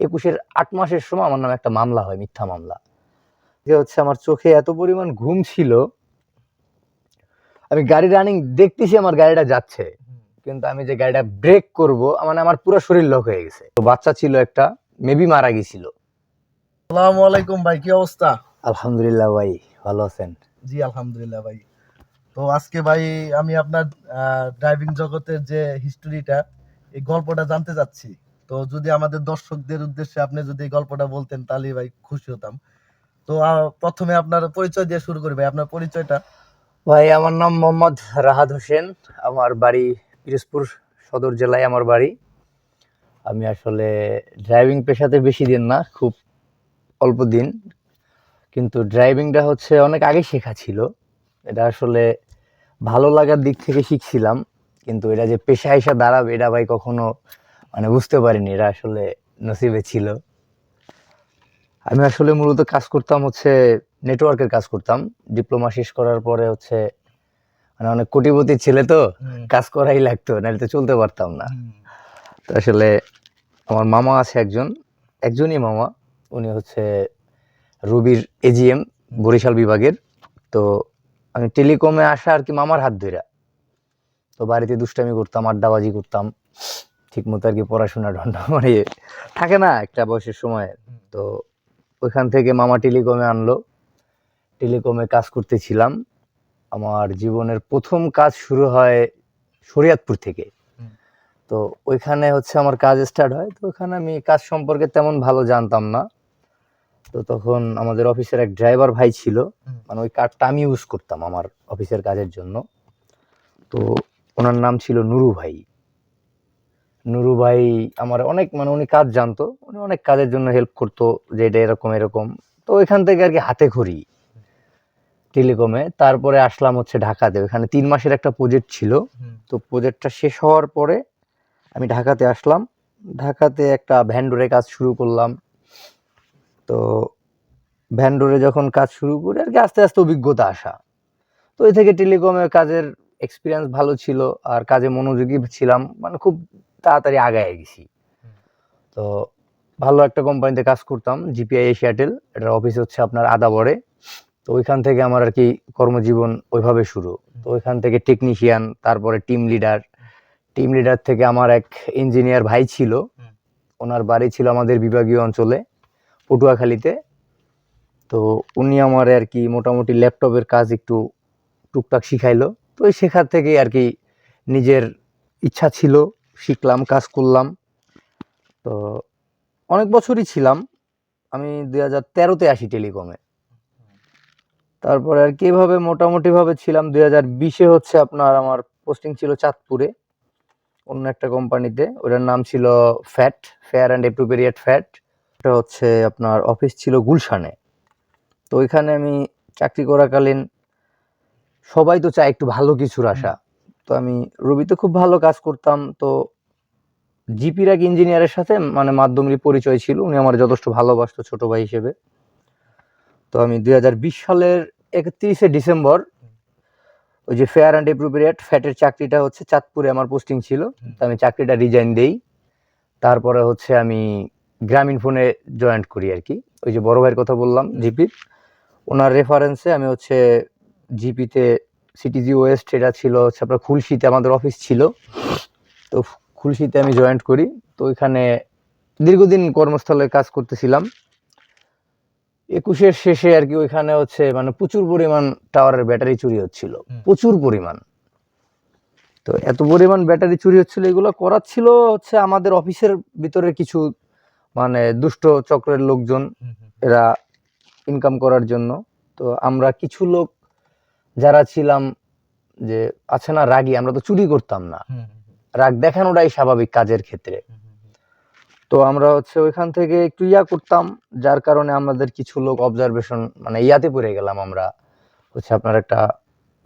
একুশের আট মাসের সময় আমার নামে একটা মামলা হয় মিথ্যা মামলা। যে হচ্ছে আমার চোখে এত পরিমাণ ঘুম ছিল আমি গাড়ি রানিং দেখতেছি আমার গাড়িটা যাচ্ছে কিন্তু আমি যে গাড়িটা ব্রেক করব মানে আমার পুরো শরীর লক হয়ে গেছে। তো বাচ্চা ছিল একটা মেবি মারা গেছিল। আসসালামু আলাইকুম ভাই কি অবস্থা? আলহামদুলিল্লাহ ভাই ভালো আছেন? জি আলহামদুলিল্লাহ ভাই। তো আজকে ভাই আমি আপনার ড্রাইভিং জগতের যে হিস্টোরিটা এই গল্পটা জানতে চাচ্ছি তো যদি আমাদের দর্শকদের উদ্দেশ্যে আপনি যদি এই গল্পটা বলতেন, তাহলে ভাই খুশি হতাম। তো প্রথমে আপনার পরিচয় দিয়ে শুরু করি ভাই। আপনার পরিচয়টা? ভাই, আমার নাম মোহাম্মদ রাহাত হোসেন। আমার বাড়ি পিরোজপুর সদর জেলায় আমার বাড়ি। আমি আসলে ড্রাইভিং পেশাতে বেশি দিন না, খুব অল্প দিন। কিন্তু ড্রাইভিংটা হচ্ছে অনেক আগে শেখা ছিল। এটা আসলে ভালো লাগার দিক থেকে শিখছিলাম। কিন্তু এটা যে পেশা হিসেবে দাঁড়াবে, এটা ভাই কখনো মানে বুঝতে পারিনি এটা আসলে নসিবে ছিল। আমি আসলে মূলত কাজ করতাম হচ্ছে নেটওয়ার্কের কাজ করতাম। ডিপ্লোমা শেষ করার পরে হচ্ছে মানে অনেক কোটিপতির ছেলে তো কাজ করাই লাগতো নাহলে তো চলতে পারতাম না। তো আসলে আমার মামা আছে একজন একজনই মামা উনি হচ্ছে রুবির এজিএম বরিশাল বিভাগের। তো আমি টেলিকমে আসা আর কি মামার হাত ধইরা। তো বাড়িতে দুষ্টামি করতাম আড্ডাবাজি করতাম। ঠিক মতো আর কি পড়াশোনা ঢন্ডা মানে থাকে না একটা বয়সের সময়। তো ওইখান থেকে মামা টেলিকমে আনলো। টেলিকমে কাজ করতেছিলাম। আমার জীবনের প্রথম কাজ শুরু হয় শরিয়াতপুর থেকে। তো ওইখানে হচ্ছে আমার কাজ স্টার্ট হয়। তো ওখানে আমি কাজ সম্পর্কে তেমন ভালো জানতাম না। তো তখন আমাদের অফিসের এক ড্রাইভার ভাই ছিল। মানে ওই কার্ডটা আমি ইউজ করতাম আমার অফিসের কাজের জন্য। তো ওনার নাম ছিল নুরু ভাই। নুরু ভাই আমার অনেক মানে উনি কাজ জানতো উনি অনেক কাজের জন্য হেল্প করতো যে এটা এরকম এরকম। তো ওইখান থেকে আর কি হাতে খড়ি টেলিকমে তারপরে আসলাম হচ্ছে ঢাকাতে। ওখানে তিন মাসের একটা প্রজেক্ট ছিল। তো প্রজেক্টটা শেষ হওয়ার পরে আমি ঢাকাতে আসলাম। ঢাকাতে একটা ভ্যান্ডোরে কাজ শুরু করলাম। তো ভ্যান্ডোরে যখন কাজ শুরু করি আর কি আস্তে আস্তে অভিজ্ঞতা আসা। তো ওই থেকে টেলিকমে কাজের এক্সপিরিয়েন্স ভালো ছিল। আর কাজে মনোযোগী ছিলাম। মানে খুব তাড়াতাড়ি আগায় গেছি। তো ভালো একটা কোম্পানিতে কাজ করতাম, জিপিআই এশিয়াটেল এটার অফিস হচ্ছে আপনার আদাবরে। তো ওইখান থেকে আমার আর কি কর্মজীবন ওইভাবে শুরু। তো ওইখান থেকে টেকনিশিয়ান তারপরে টিম লিডার টিম লিডার থেকে আমার এক ইঞ্জিনিয়ার ভাই ছিল। ওনার বাড়ি ছিল আমাদের বিভাগীয় অঞ্চলে, পটুয়াখালীতে। তো উনি আমার আর কি মোটামুটি ল্যাপটপের কাজ একটু টুকটাক শিখাইলো। তো ওই শেখার থেকে আর কি নিজের ইচ্ছা ছিল। শিখলাম, কাজ করলাম। তো অনেক বছরই ছিলাম। আমি দুই হাজার তেরোতে আসি টেলিকমে। তারপরে আর কি মোটামুটিভাবে ছিলাম। দুই হাজার বিশে হচ্ছে আপনার আমার পোস্টিং ছিল চাঁদপুরে, অন্য একটা কোম্পানিতে। ওটার নাম ছিল fat, fair and appropriate fat. ওটা হচ্ছে আপনার অফিস ছিল গুলশানে। তো ওইখানে আমি চাকরি করাকালীন সবাই তো চায় একটু ভালো কিছুর আশা। তো আমি রবিতে খুব ভালো কাজ করতাম। তো জিপির এক ইঞ্জিনিয়ারের সাথে মানে মাধ্যমিক পরিচয় ছিল। উনি আমার যথেষ্ট ভালোবাসতো ছোট ভাই হিসেবে। তো আমি দুই হাজার বিশ সালের একত্রিশে ডিসেম্বর ওই যে ফেয়ার অ্যান্ড অ্যাপ্রোপ্রিয়েট ফ্যাটের চাকরিটা হচ্ছে চাঁদপুরে আমার পোস্টিং ছিল। তো আমি চাকরিটা রিজাইন দেই। তারপরে হচ্ছে আমি গ্রামীণ ফোনে জয়েন্ট করি আর কি। ওই যে বড় ভাইয়ের কথা বললাম জিপির ওনার রেফারেন্সে আমি হচ্ছে জিপিতে সিটিজি ওয়েস্ট এটা ছিল হচ্ছে আপনার খুলশিতে আমাদের অফিস ছিল। তো খুলশিতে আমি জয়েন্ট করি। তো ওইখানে দীর্ঘদিন কর্মস্থলে কাজ করতেছিলাম। একুশের শেষে আর কি ওইখানে হচ্ছে মানে প্রচুর পরিমাণ টাওয়ারের ব্যাটারি চুরি হচ্ছিল। প্রচুর পরিমাণ। তো এত পরিমাণ ব্যাটারি চুরি হচ্ছিল এগুলো করাচ্ছিল হচ্ছে আমাদের অফিসের ভিতরে কিছু মানে দুষ্ট চক্রের লোকজন। এরা ইনকাম করার জন্য। তো আমরা কিছু লোক যারা ছিলাম যে আছে না রাগী আমরা তো চুরি করতাম না। রাগ দেখানোটাই স্বাভাবিক কাজের ক্ষেত্রে। তো আমরা হচ্ছে ওইখান থেকে একটু ইয়া করতাম যার কারণে আমাদের কিছু লোক অবজারভেশন মানে ইয়াতে পড়ে গেলাম আমরা। হচ্ছে আপনার একটা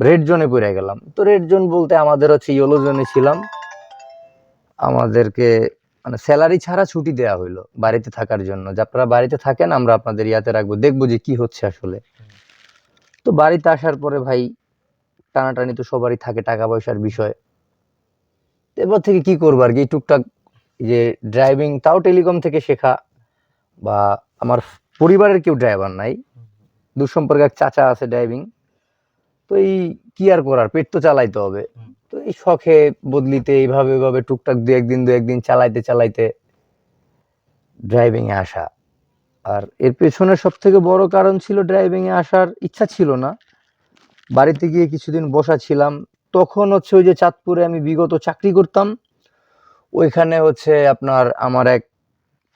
রেড জোনে পড়ে গেলাম। তো রেড জোন বলতে আমাদের হচ্ছে ইয়েলো জোনে ছিলাম। আমাদেরকে মানে স্যালারি ছাড়া ছুটি দেওয়া হইল বাড়িতে থাকার জন্য। যে আপনারা বাড়িতে থাকেন আমরা আপনাদের ইয়াতে রাখব। দেখব যে কি হচ্ছে আসলে। তো বাড়িতে আসার পরে ভাই টানাটানি তো সবারই থাকে টাকা পয়সার বিষয় এরপর থেকে কি করব আর কি? টুকটাক যে ড্রাইভিং তাও টেলিকম থেকে শেখা বা আমার পরিবারের কেউ ড্রাইভার নাই। দুঃসম্পর্কে এক চাচা আছে ড্রাইভিং তো এই কি আর করার? পেট তো চালাইতে হবে। তো এই শখে বদলিতে এইভাবে এইভাবে টুকটাক দু একদিন দু একদিন চালাইতে চালাইতে ড্রাইভিং এ আসা। আর এর পেছনে সব থেকে বড় কারণ ছিল ড্রাইভিং এ আসার ইচ্ছা ছিল না। বাড়িতে গিয়ে কিছুদিন বসা ছিলাম। তখন হচ্ছে ওই যে চাঁদপুরে আমি বিগত চাকরি করতাম। ওইখানে হচ্ছে আপনার আমার এক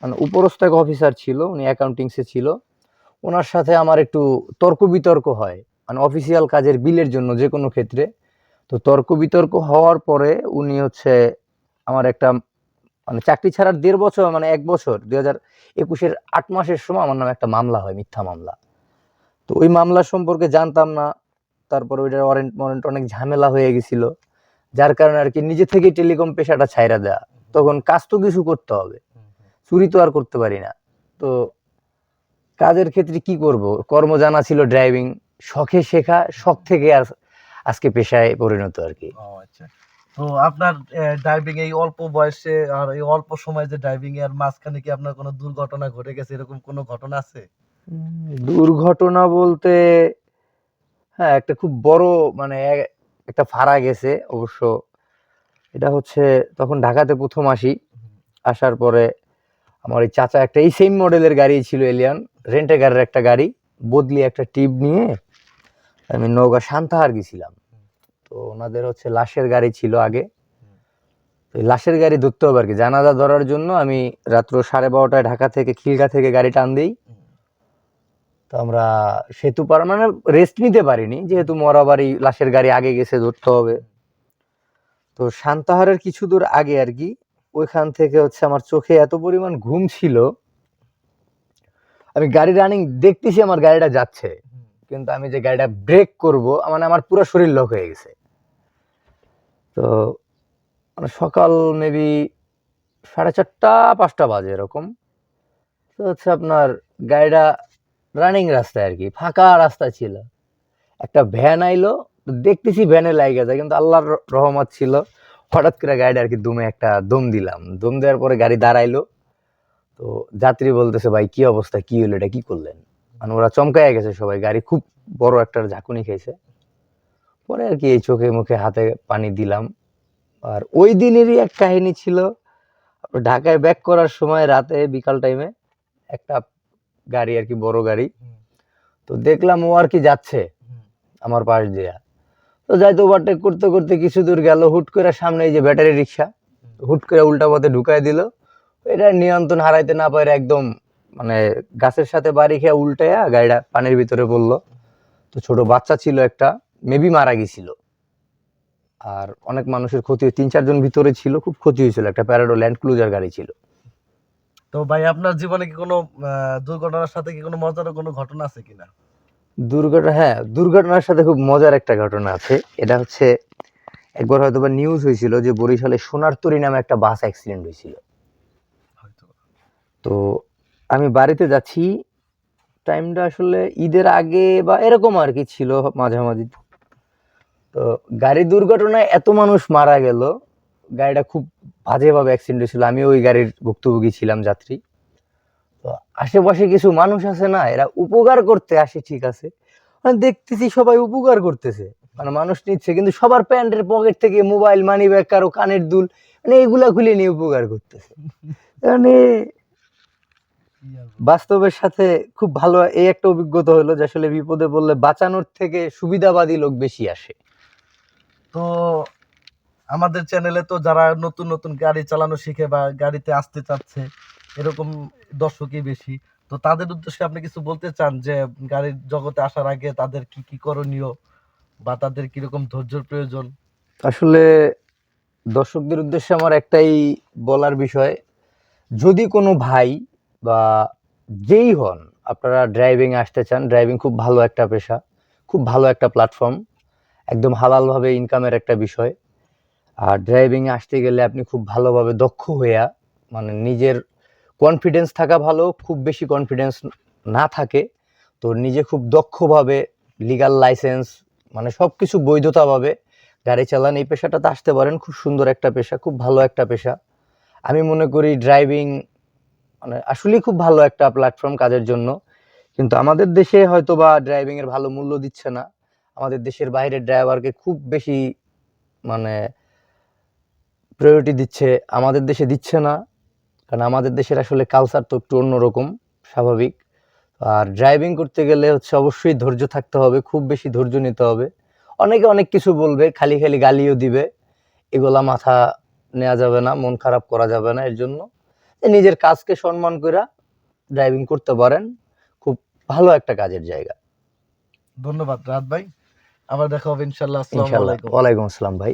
মানে উপরস্থ এক অফিসার ছিল, উনি অ্যাকাউন্টিংসে ছিল। ওনার সাথে আমার একটু তর্ক বিতর্ক হয় মানে অফিসিয়াল কাজের বিলের জন্য যে কোনো ক্ষেত্রে। তো তর্ক বিতর্ক হওয়ার পরে উনি হচ্ছে আমার একটা মানে চাকরি ছাড়ার দেড় বছর মানে এক বছর, দুই হাজার একুশের আট মাসের সময় আমার নামে একটা মামলা হয়, মিথ্যা মামলা। তো ওই মামলা সম্পর্কে জানতাম না, তারপরে ওইটার ওয়ারেন্ট ওয়ারেন্ট অনেক ঝামেলা হয়ে গেছিল, যার কারণে আর কি নিজে থেকেই টেলিকম পেশাটা ছাইরা দেয়া, তখন কাজ তো কিছু করতে হবে, চুরি তো আর করতে পারি না। তো কাজের ক্ষেত্রে কি করব? কর্ম জানা ছিল ড্রাইভিং শখে শেখা, শখ থেকে আর আজকে পেশায় পরিণত আর কি। আচ্ছা। তো আপনার ড্রাইভিং এই অল্প বয়সে আর এই অল্প সময় যে ড্রাইভিং এর মাঝখানে কি আপনার কোনো দুর্ঘটনা ঘটে গেছে? এরকম কোনো ঘটনা আছে? দুর্ঘটনা বলতে হ্যাঁ একটা খুব বড় মানে একটা ফাড়া গেছে অবশ্য। এটা হচ্ছে তখন ঢাকাতে প্রথম আসি। আসার পরে আমার এই চাচা একটা এই সেম মডেলের গাড়ি ছিল এলিয়ান রেন্টে গাড়ির একটা গাড়ি, বদলি একটা টিপ নিয়ে আমি নৌকা সান্তাহার গেছিলাম। তো ওনাদের হচ্ছে লাশের গাড়ি ছিল আগে। লাশের গাড়ি ধরতে হবে আর কি জানাজা ধরার জন্য আমি রাত্র সাড়ে বারোটায় ঢাকা থেকে খিলগা থেকে গাড়ি টান দিই। তো আমরা সেতু পার মানে রেস্ট নিতে পারিনি, যেহেতু মরাবাড়ি লাশের গাড়ি আগে গেছে, ধরতে হবে। তো শান্তাহারের কিছু দূর আগে আর কি ওইখান থেকে হচ্ছে আমার চোখে এত পরিমাণ ঘুম ছিল। আমি গাড়ি রানিং দেখতেছি আমার গাড়িটা যাচ্ছে, কিন্তু আমি যে গাড়িটা ব্রেক করব মানে আমার পুরো শরীর লক হয়ে গেছে। তো মানে সকাল মেবি সাড়ে চারটা, পাঁচটা বাজে এরকম। তো হচ্ছে আপনার গাড়িটা রানিং রাস্তায় আর কি, ফাঁকা রাস্তা ছিল। একটা ভ্যান আইলো, দেখতেছি ভ্যানে লাগে যায় কিন্তু আল্লাহর রহমত ছিল। হঠাৎ করে গাড়িটা আর কি দমে একটা দম দিলাম। দম দেওয়ার পরে গাড়ি দাঁড়াইলো। তো যাত্রী বলতেছে, ভাই, কি অবস্থা? কি হলো এটা কি করলেন? মানে ওরা চমকায় গেছে সবাই। গাড়ি খুব বড় একটা ঝাঁকুনি খেয়েছে পরে আর কি এই চোখে মুখে হাতে পানি দিলাম। আর ওই দিনেরই এক কাহিনী ছিল, ঢাকায় ব্যাক করার সময় রাতে বিকাল টাইমে একটা গাড়ি আর কি, বড় গাড়ি। তো দেখলাম ও আর কি যাচ্ছে আমার পাশ দিয়া। তো যাইতে ওভারটেক করতে করতে কিছু দূর গেল, হুট করে সামনে এই যে ব্যাটারি রিক্সা হুট করে উল্টা পথে ঢুকাই দিল। এটা নিয়ন্ত্রণ হারাইতে না পারে একদম মানে গাছের সাথে বাড়ি খেয়ে উল্টাইয়া গাড়িটা পানির ভিতরে পড়ল। তো ছোট বাচ্চা ছিল একটা মেবি মারা গেছিল। আর অনেক মানুষের ক্ষতি তিন চারজন ভিতরে ছিল খুব ক্ষতি হয়েছিল। একটা প্যারাডো ল্যান্ড ক্লুজার গাড়ি ছিল। তো ভাই আপনার জীবনে কি কোনো দুর্ঘটনার সাথে কি কোনো মজার কোনো ঘটনা আছে কিনা? দুর্ঘটনা হ্যাঁ দুর্ঘটনার সাথে খুব মজার একটা ঘটনা আছে। এটা হচ্ছে একবার হয়তো বা নিউজ হয়েছিল যে বরিশালে সোনারতরী নামে একটা বাস অ্যাক্সিডেন্ট হয়েছিল। হয়তো। তো আমি বাড়িতে যাচ্ছি টাইমটা আসলে ঈদের আগে বা এরকম আর কি ছিল মাঝামাঝি। তো গাড়ি দুর্ঘটনায় এত মানুষ মারা গেল, গাড়িটা খুব বাজেভাবে অ্যাক্সিডেন্ট হয়েছিল। আমি ওই গাড়ির ভুক্তভোগী ছিলাম, যাত্রী। তো আশেপাশে কিছু মানুষ আছে না, এরা উপকার করতে আসে, ঠিক আছে। মানে দেখতেছি সবাই উপকার করতেছে। মানে মানুষ নিচ্ছে, কিন্তু সবার প্যান্টের পকেট থেকে মোবাইল মানি ব্যাগ কারও কানের দুল মানে এগুলা খুলে নিয়ে উপকার করতেছে। মানে? বাস্তবের সাথে খুব ভালো এই একটা অভিজ্ঞতা হলো যে আসলে বিপদে পড়লে বাঁচানোর থেকে সুবিধাবাদী লোক বেশি আসে। তো আমাদের চ্যানেলে তো যারা নতুন নতুন গাড়ি চালানো শিখে বা গাড়িতে আসতে চাচ্ছে, এরকম দর্শকই বেশি। তো তাদের উদ্দেশ্যে আপনি কিছু বলতে চান যে, গাড়ির জগতে আসার আগে তাদের কি কি করণীয় বা তাদের কীরকম ধৈর্যের প্রয়োজন? আসলে দর্শকদের উদ্দেশ্যে আমার একটাই বলার বিষয়, যদি কোনো ভাই বা যেই হন, আপনারা ড্রাইভিং আসতে চান ড্রাইভিং খুব ভালো একটা পেশা, খুব ভালো একটা প্ল্যাটফর্ম একদম হালালভাবে ইনকামের একটা বিষয়। আর ড্রাইভিংয়ে আসতে গেলে আপনি খুব ভালোভাবে দক্ষ হইয়া মানে নিজের কনফিডেন্স থাকা ভালো, খুব বেশি কনফিডেন্স না থাকে, তো নিজে খুব দক্ষভাবে লিগাল লাইসেন্স মানে সব কিছু বৈধতাভাবে গাড়ি চালান, এই পেশাটাতে আসতে পারেন। খুব সুন্দর একটা পেশা, খুব ভালো একটা পেশা। আমি মনে করি ড্রাইভিং মানে আসলেই খুব ভালো একটা প্ল্যাটফর্ম কাজের জন্য। কিন্তু আমাদের দেশে হয়তো বা ড্রাইভিং এর ভালো মূল্য দিচ্ছে না। আমাদের দেশের বাইরের ড্রাইভারকে খুব বেশি মানে প্রায়োরিটি দিচ্ছে, আমাদের দেশে দিচ্ছে না। কারণ আমাদের দেশের আসলে কালচার তো একটু অন্যরকম, স্বাভাবিক। আর ড্রাইভিং করতে গেলে হচ্ছে অবশ্যই ধৈর্য থাকতে হবে, খুব বেশি ধৈর্য নিতে হবে। অনেকে অনেক কিছু বলবে, খালি খালি গালিও দিবে। এগুলা মাথা নেওয়া যাবে না, মন খারাপ করা যাবে না এর জন্য। নিজের কাজকে সম্মান করে ড্রাইভিং করতে পারেন, খুব ভালো একটা কাজের জায়গা। ধন্যবাদ, রাত ভাই। আবার দেখা হবে ইনশাল্লাহ আসসালামু আলাইকুম। ওয়ালাইকুম আসসালাম ভাই।